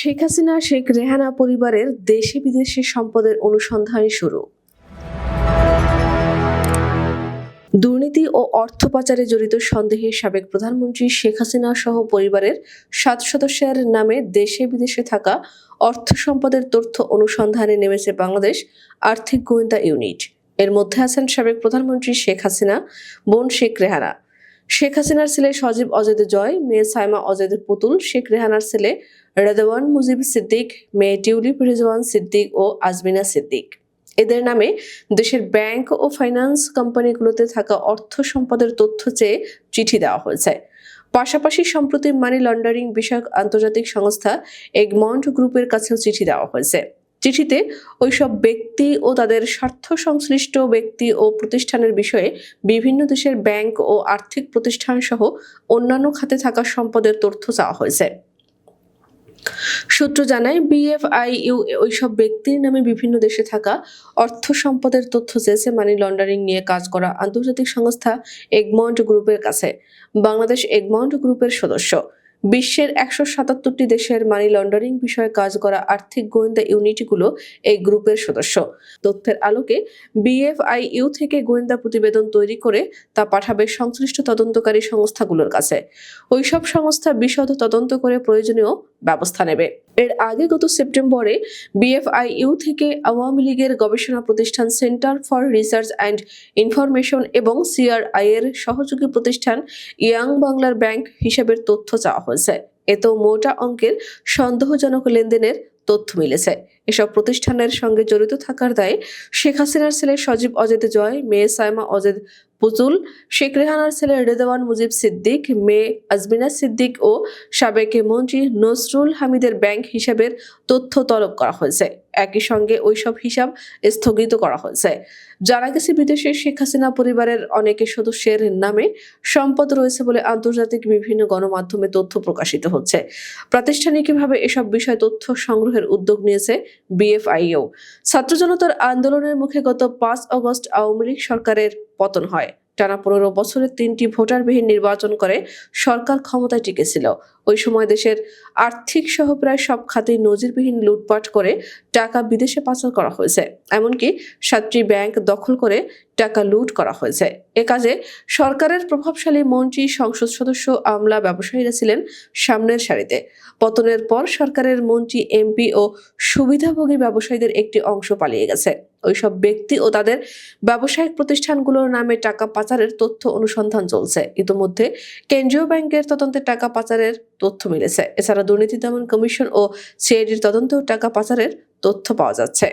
শেখ হাসিনা, শেখ রেহানা পরিবারের দেশে বিদেশে সম্পদের অনুসন্ধান শুরু। দুর্নীতি ও অর্থ পাচারে জড়িত সন্দেহে সাবেক প্রধানমন্ত্রী শেখ হাসিনা সহ পরিবারের সাত সদস্যের নামে দেশে বিদেশে থাকা অর্থ সম্পদের তথ্য অনুসন্ধানে নেমেছে বাংলাদেশ আর্থিক গোয়েন্দা ইউনিট। এর মধ্যে আছেন সাবেক প্রধানমন্ত্রী শেখ হাসিনা, বোন শেখ রেহানা। শেখ হাসিনার ছেলে সজীব অজয় জয়, মেয়ে সাইমা অজয়ের পুতুল, শেখ রেহানার ছেলে রেদওয়ান মুজিব সিদ্দিক, মেয়ে টিউলিপ রিজওয়ান সিদ্দিক ও আজমিনা সিদ্দিক। এদের নামে দেশের ব্যাংক ও ফাইন্যান্স কোম্পানিগুলোতে থাকা অর্থ সম্পদের তথ্য চেয়ে চিঠি দেওয়া হয়েছে। পাশাপাশি সম্প্রতি মানি লন্ডারিং বিষয়ক আন্তর্জাতিক সংস্থা এগমন্ট গ্রুপের কাছেও চিঠি দেওয়া হয়েছে। চিঠিতে ওইসব ব্যক্তি ও তাদের স্বার্থ সংশ্লিষ্ট ব্যক্তি ও প্রতিষ্ঠানের বিষয়ে বিভিন্ন দেশের ব্যাংক ও আর্থিক প্রতিষ্ঠান সহ অন্যান্য খাতে থাকা সম্পদের তথ্য চাওয়া হয়েছে। সূত্র জানায় বিএফআইইউ ওইসব ব্যক্তির নামে বিভিন্ন দেশে থাকা অর্থ সম্পদের তথ্য চেয়েছে মানি লন্ডারিং নিয়ে কাজ করা আন্তর্জাতিক সংস্থা এগমন্ট গ্রুপের কাছে। বাংলাদেশ এগমন্ট গ্রুপের সদস্য। বিশ্বের একশো সাতাত্তরটি দেশের মানি লন্ডারিং বিষয়ে কাজ করা আর্থিক গোয়েন্দা ইউনিটগুলো এই গ্রুপের সদস্য। তথ্যের আলোকে বিএফআইইউ থেকে গোয়েন্দা প্রতিবেদন তৈরি করে তা পাঠাবে সংশ্লিষ্ট তদন্তকারী সংস্থাগুলোর কাছে। ওইসব সংস্থা বিশদ তদন্ত করে প্রয়োজনীয় ব্যবস্থা নেবে। এর আগে গত সেপ্টেম্বরে বিএফআইইউ থেকে আওয়ামী লীগের গবেষণা প্রতিষ্ঠান centre for research and information এবং সিআরআই এর সহযোগী প্রতিষ্ঠান ইয়াং বাংলার ব্যাংক হিসাবের তথ্য চাওয়া হয়েছে। এতেও মোটা অঙ্কের সন্দেহজনক লেনদেনের তথ্য মিলেছে। এসব প্রতিষ্ঠানের সঙ্গে জড়িত থাকার দায়ে শেখ হাসিনার ছেলে সজীব অজেদ জয়, মেয়ে সাইমা অজেদ পুতুল শেখ রেহানার ছেলে রেদওয়ান মুজিব সিদ্দিক, মেয়ে আজমিনা সিদ্দিক ও সাবেক মন্ত্রী নসরুল হামিদের ব্যাংক হিসাবের তথ্য তলব করা হয়েছে। একই সঙ্গে ওইসব হিসাব স্থগিত করা হয়েছে। জানা গেছে, বিদেশে শেখ হাসিনা পরিবারের অনেকে সদস্যের নামে সম্পদ রয়েছে বলে আন্তর্জাতিক বিভিন্ন গণমাধ্যমে তথ্য প্রকাশিত হচ্ছে। প্রাতিষ্ঠানিকভাবে এসব বিষয় তথ্য সংগ্রহের উদ্যোগ নিয়েছে বিএফআইও। ছাত্র জনতার আন্দোলনের মুখে গত পাঁচ অগস্ট আওয়ামী লীগ সরকারের পতন হয়। টানা পনেরো বছরের তিনটি ভোটারবিহীন নির্বাচন করে সরকার ক্ষমতায় টিকেছিল। ওই সময় দেশের আর্থিক সহ প্রায় সব খাতেই নজিরবিহীন লুটপাট করে টাকা বিদেশে পাচার করা হয়েছে। এমনকি সাতটি ব্যাংক দখল করে টাকা লুট করা হয়েছে। এ কাজে সরকারের প্রভাবশালী মন্ত্রী, সংসদ সদস্য, আমলা ব্যবসায়ীরা ছিলেন সামনের সারিতে। পতনের পর সরকারের মন্ত্রী, এমপি ও সুবিধাভোগী ব্যবসায়ীদের একটি অংশ পালিয়ে গেছে। ওইসব ব্যক্তি ও তাদের ব্যবসায়িক প্রতিষ্ঠানগুলোর নামে টাকা পাচারের তথ্য অনুসন্ধান চলছে। ইতোমধ্যে কেন্দ্রীয় ব্যাংকের তদন্তে টাকা পাচারের তথ্য মিলেছে। এছাড়া দুর্নীতি দমন কমিশন ও সিআইডির তদন্তেও টাকা পাচারের তথ্য পাওয়া যাচ্ছে।